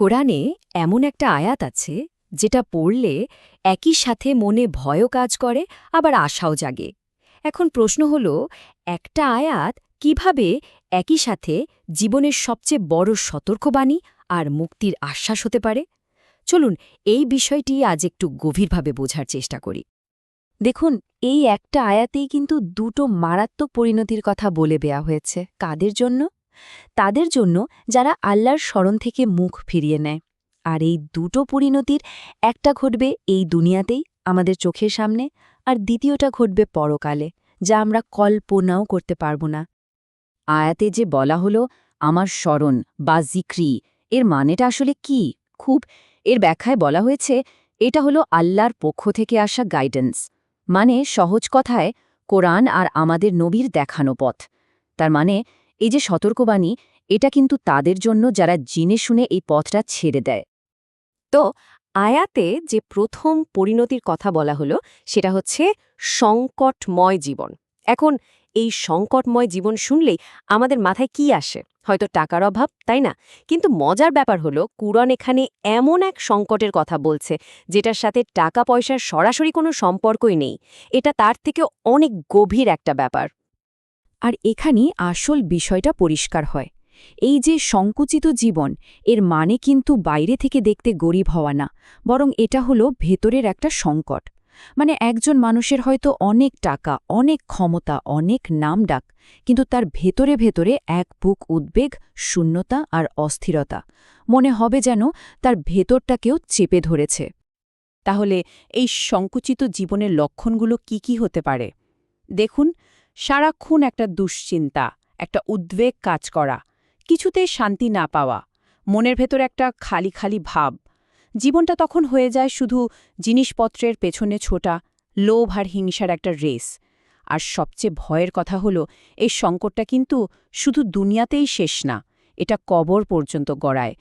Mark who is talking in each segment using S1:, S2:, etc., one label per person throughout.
S1: কোরআনে এমন একটা আয়াত আছে, যেটা পড়লে একই সাথে মনে ভয়ও কাজ করে, আবার আশাও জাগে। এখন প্রশ্ন হল, একটা আয়াত কীভাবে একই সাথে জীবনের সবচেয়ে বড় সতর্কবাণী আর মুক্তির আশ্বাস হতে পারে? চলুন, এই বিষয়টি আজ একটু গভীরভাবে বোঝার চেষ্টা করি।
S2: দেখুন, এই একটা আয়াতেই কিন্তু দুটো মারাত্মক পরিণতির কথা বলে দেয়া হয়েছে। কাদের জন্য? তাদের জন্য যারা আল্লাহর স্মরণ থেকে মুখ ফিরিয়ে নেয়। আর এই দুটো পরিণতির একটা ঘটবে এই দুনিয়াতেই, আমাদের চোখের সামনে, আর দ্বিতীয়টা ঘটবে পরকালে, যা আমরা কল্পনাও করতে পারব না।
S1: আয়াতে যে বলা হলো, আমার স্মরণ বা জিক্রি এর মানেটা আসলে কি? খুব, এর ব্যাখ্যায় বলা হয়েছে, এটা হলো আল্লাহর পক্ষ থেকে আসা গাইডেন্স মানে সহজ কথায়, কোরআন আর আমাদের নবীর দেখানো পথ। তার মানে এই যে সতর্কবাণী, এটা কিন্তু তাদের জন্য যারা জিনে শুনে এই পথটা ছেড়ে দেয়। তো আয়াতে যে প্রথম পরিণতির কথা বলা হলো, সেটা হচ্ছে সংকটময় জীবন। এখন এই সংকটময় জীবন শুনলেই আমাদের মাথায় কি আসে? হয়তো টাকার অভাব, তাই না? কিন্তু মজার ব্যাপার হলো কুরন এখানে এমন এক সংকটের কথা বলছে, যেটার সাথে টাকা পয়সার সরাসরি কোনো সম্পর্কই নেই। এটা তার থেকে অনেক গভীর একটা ব্যাপার।
S2: আর এখানেই আসল বিষয়টা পরিষ্কার হয়। এই যে সংকুচিত জীবন, এর মানে কিন্তু বাইরে থেকে দেখতে গরিব হওয়া না, বরং এটা হলো ভেতরের একটা সংকট। মানে একজন মানুষের হয়তো অনেক টাকা, অনেক ক্ষমতা, অনেক নাম ডাক, কিন্তু তার ভেতরে ভেতরে এক বুক উদ্বেগ, শূন্যতা আর অস্থিরতা। মনে হবে যেন তার ভেতরটাকেও চেপে ধরেছে।
S3: তাহলে এই সংকুচিত জীবনের লক্ষণগুলো কি কি হতে পারে? দেখুন সারাক্ষণ একটা দুশ্চিন্তা, একটা উদ্বেগ কাজ করা কিছুতে শান্তি না পাওয়া, মনের ভেতর একটা খালি খালি ভাব। জীবনটা তখন হয়ে যায় শুধু জিনিসপত্রের পেছনে ছোটা, লোভ আর হিংসার একটা রেস। আর সবচেয়ে ভয়ের কথা হলো, এই সংকটটা কিন্তু শুধু দুনিয়াতেই শেষ না, এটা কবর পর্যন্ত গড়ায়।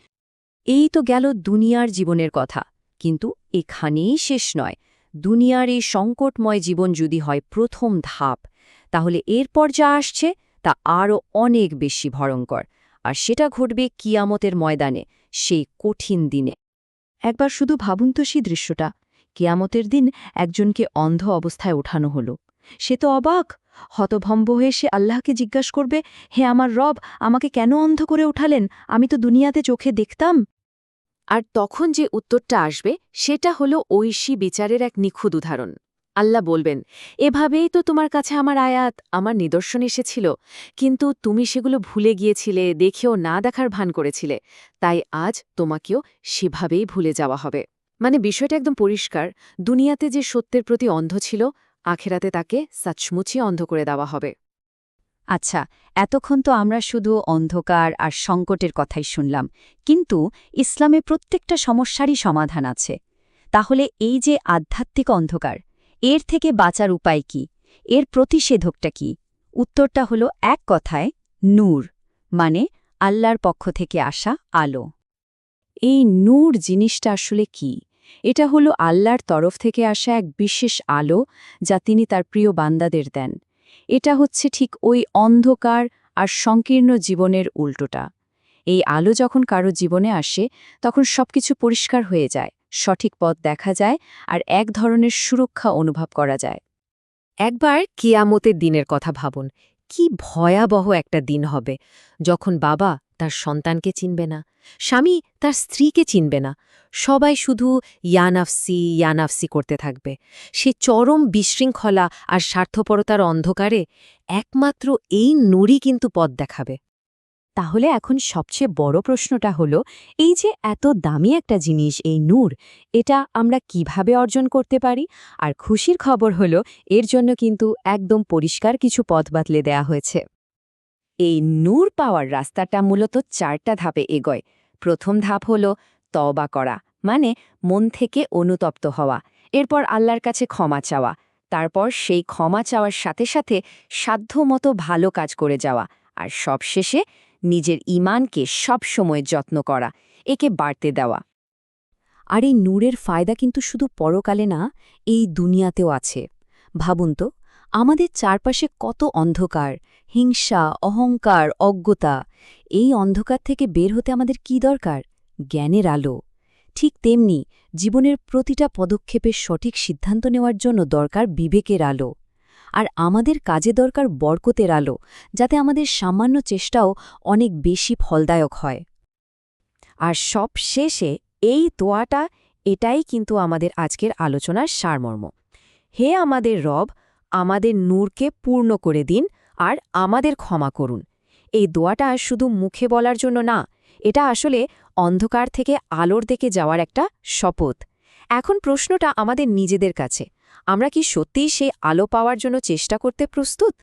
S1: এই তো গেল দুনিয়ার জীবনের কথা, কিন্তু এখানেই শেষ নয়। দুনিয়ার এই সংকটময় জীবন যদি হয় প্রথম ধাপ তাহলে এরপর যা আসছে তা আরও অনেক বেশি ভয়ঙ্কর। আর সেটা ঘটবে কিয়ামতের ময়দানে, সেই কঠিন দিনে। একবার শুধু ভাবুন তো সেই দৃশ্যটা। কিয়ামতের দিন একজনকে অন্ধ অবস্থায় ওঠানো হলো। সে তো অবাক। হতভম্ব হয়ে সে আল্লাহকে জিজ্ঞাসা করবে, হে আমার রব, আমাকে কেন অন্ধ করে উঠালেন? আমি তো দুনিয়াতে চোখে দেখতাম। আর তখন যে উত্তরটা আসবে, সেটা হলো ঐশী বিচারের এক নিখুঁত উদাহরণ। আল্লাহ বলবেন, এভাবেই তো তোমার কাছে আমার আয়াত, আমার নিদর্শন এসেছিল। কিন্তু তুমি সেগুলো ভুলে গিয়েছিলে, দেখেও না দেখার ভান করেছিলে। তাই আজ তোমাকেও সেভাবেই ভুলে যাওয়া হবে। মানে বিষয়টা একদম পরিষ্কার। দুনিয়াতে যে সত্যের প্রতি অন্ধ ছিল, আখেরাতে তাকে সাচমুচি অন্ধ করে দেওয়া হবে। আচ্ছা এতক্ষণ তো আমরা শুধু অন্ধকার আর সংকটের কথাই শুনলাম। কিন্তু ইসলামে প্রত্যেকটা সমস্যারই সমাধান আছে। তাহলে এই যে আধ্যাত্মিক অন্ধকার এর থেকে বাঁচার উপায় কি? এর প্রতিষেধকটা কি? উত্তরটা হলো এক কথায়, নূর মানে আল্লাহর পক্ষ থেকে আসা আলো। এই নূর জিনিসটা আসলে কি? এটা হলো আল্লাহর তরফ থেকে আসা এক বিশেষ আলো যা তিনি তার প্রিয় বান্দাদের দেন। এটা হচ্ছে ঠিক ওই অন্ধকার আর সংকীর্ণ জীবনের উল্টোটা। এই আলো যখন কারও জীবনে আসে, তখন সবকিছু পরিষ্কার হয়ে যায়। সঠিক পথ দেখা যায় আর এক ধরনের সুরক্ষা অনুভব করা যায়। একবার কিয়ামতের দিনের কথা ভাবুন, কি ভয়াবহ একটা দিন হবে। যখন বাবা তার সন্তানকে চিনবে না, স্বামী তার স্ত্রীকে চিনবে না, সবাই শুধু ইয়ানাফসি ইয়ানাফসি করতে থাকবে। সে চরম বিশৃঙ্খলা আর স্বার্থপরতার অন্ধকারে একমাত্র এই নুরই কিন্তু পথ দেখাবে। তাহলে এখন সবচেয়ে বড় প্রশ্নটা হলো, এই যে এত দামি একটা জিনিস, এই নূর, এটা আমরা কীভাবে অর্জন করতে পারি? আর খুশির খবর হলো, এর জন্য কিন্তু একদম পরিষ্কার কিছু পথ বাতলে দেয়া হয়েছে। এই নূর পাওয়ার রাস্তাটা মূলত চারটা ধাপে এগোয়। প্রথম ধাপ হল তবা করা মানে মন থেকে অনুতপ্ত হওয়া, এরপর আল্লাহর কাছে ক্ষমা চাওয়া, তারপর সেই ক্ষমা চাওয়ার সাথে সাথে সাধ্যমতো ভালো কাজ করে যাওয়া, আর সবশেষে নিজের ইমানকে সবসময় যত্ন করা, একে বাড়তে দেওয়া। আর এই নূরের ফায়দা কিন্তু শুধু পরকালে না, এই দুনিয়াতেও আছে। ভাবুন তো, আমাদের চারপাশে কত অন্ধকার, হিংসা, অহংকার, অজ্ঞতা, এই অন্ধকার থেকে বের হতে আমাদের কি দরকার?
S2: জ্ঞানের আলো। ঠিক তেমনি জীবনের প্রতিটা পদক্ষেপের সঠিক সিদ্ধান্ত নেওয়ার জন্য দরকার বিবেকের আলো। আর আমাদের কাজে দরকার বরকতের আলো, যাতে আমাদের সামান্য চেষ্টাও অনেক বেশি ফলদায়ক হয়।
S1: আর সব শেষে এই দোয়াটা, এটাই কিন্তু আমাদের আজকের আলোচনার সারমর্ম। হে আমাদের রব, আমাদের নূরকে পূর্ণ করে দিন আর আমাদের ক্ষমা করুন। এই দোয়াটা শুধু মুখে বলার জন্য না, এটা আসলে অন্ধকার থেকে আলোর দিকে যাওয়ার একটা শপথ। এখন প্রশ্নটা আমাদের নিজেদের কাছে আমরা কি সত্যিই সেই আলো পাওয়ার জন্য চেষ্টা করতে প্রস্তুত?